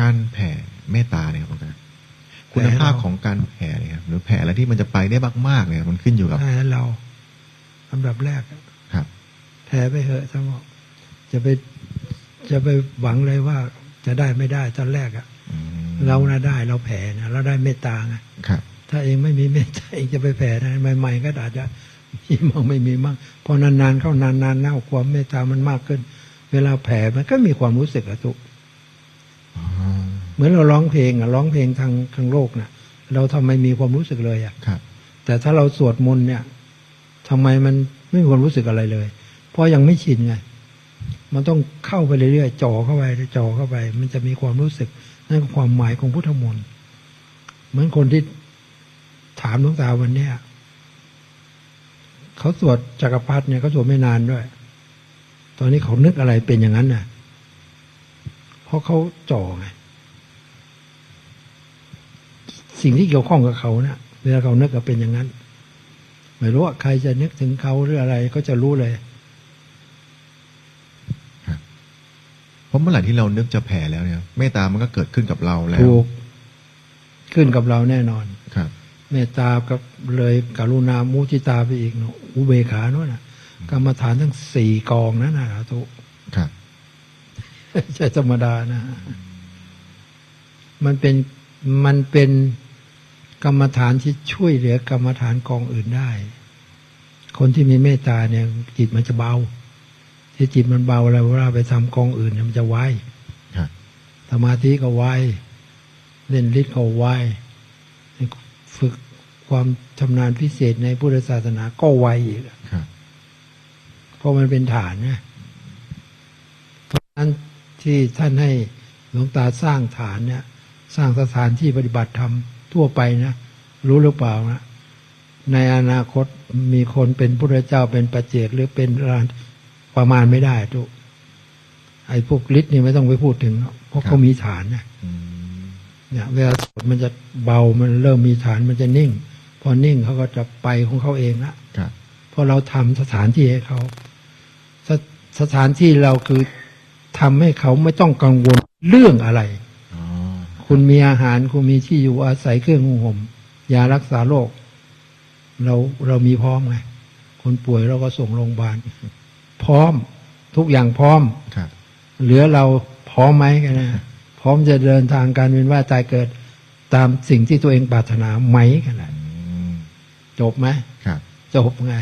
การแผ่เมตตาเนี่ยครับหลวงตาคุณภาพของการแผ่เนี่ยครับหรือแผ่อะไรที่มันจะไปได้มากๆเนี่ย มันขึ้นอยู่กับให้เราอันดับแรกอะครับแพ้ไปเหอะสมองจะไปจะไปหวังเลยว่าจะได้ไม่ได้ตอนแรกอะอืมเรานะได้เราแผ่นะเราได้เมตตาไงครับถ้าเองไม่มีเมตตาเองจะไปแผ่นะใหม่ๆก็อาจจะมีมั่งไม่มีมั่งพอนานๆเข้านานๆเน่าความเมตตามันมากขึ้น เวลาแผ่มันก็มีความรู้สึกอะทุกอ๋อ เหมือนเราร้องเพลงอะร้องเพลงทางทางโลกนะเราทำไมมีความรู้สึกเลยอะครับ แต่ถ้าเราสวดมนต์เนี่ยทำไมมันไม่มีความรู้สึกอะไรเลย เพราะยังไม่ชินไงมันต้องเข้าไปเรื่อยๆจ่อเข้าไปจ่อเข้าไป มันจะมีความรู้สึกนั่นคือความหมายของพุทธมนต์เหมือนคนที่ถามหลวงตาวันเนี้ยเขาสวดจักรพรรดิเนี่ยเขาสวดไม่นานด้วย ตอนนี้เขานึกอะไรเป็นอย่างนั้นน่ะ เพราะเขาจ่อไง สิ่งที่เกี่ยวข้องกับเขาเนะ่ะเวลาเขานึกก็เป็นอย่างนั้น ไม่รู้ว่าใครจะนึกถึงเขาหรืออะไรก็จะรู้เลยเพราะเมื่อไหร่ที่เรานึกจะแผ่แล้วเนี่ยเมตตามันก็เกิดขึ้นกับเราแล้วถูกขึ้นกับเราแน่นอนครับ เมตตากับเลยกรุณามุทิตาไปอีกเนอะอุเบกขาโน่นน่ะกรรมฐานทั้งสี่กองนั่นน่ะทุกครับไม่ใช่ธรรมดานะ มันเป็นมันเป็น กรรมฐานที่ช่วยเหลือกรรมฐานกองอื่นได้ คนที่มีเมตตาเนี่ย จิตมันจะเบาที่จิตมันเบาแล้วเวลาไปทำกองอื่นเนี่ยมันจะไวครับสมาธิก็ไวเล่นฤทธิ์ก็ไวฝึกความชำนาญพิเศษในพุทธศาสนาก็ไวอีกครับเพราะมันเป็นฐานนะเพราะฉะนั้นที่ท่านให้หลวงตาสร้างฐานเนี่ย สร้างสถานที่ปฏิบัติธรรม ทั่วไปนะ รู้หรือเปล่านะ ในอนาคตมีคนเป็นพระเจ้าเป็นประเจกหรือเป็นอรหันต์ประมาณไม่ได้ทุกไอ้พวกฤทธิ์นี่ไม่ต้องไปพูดถึงหรอกเพราะเขามีฐานนะอืมเนี่ยเวลาสวดมันจะเบามันเริ่มมีฐานมันจะนิ่ง พอนิ่งเขาก็จะไปของเขาเองละครับเพราะเราทำสถานที่ให้เขาสสถานที่เราคือทำให้เขาไม่ต้องกังวลเรื่องอะไรอ๋อ คุณมีอาหารคุณมีที่อยู่อาศัยเครื่องนุ่งห่มยารักษาโรคเราเรามีพร้อมไงคนป่วยเราก็ส่งโรงพยาบาลพร้อมทุกอย่างพร้อมครับเหลือเราพร้อมไหมกันนะพร้อมจะเดินทางการเวียนว่ายตายเกิดตามสิ่งที่ตัวเองปรารถนาไหมกันนะอืมจบไหมครับจบไง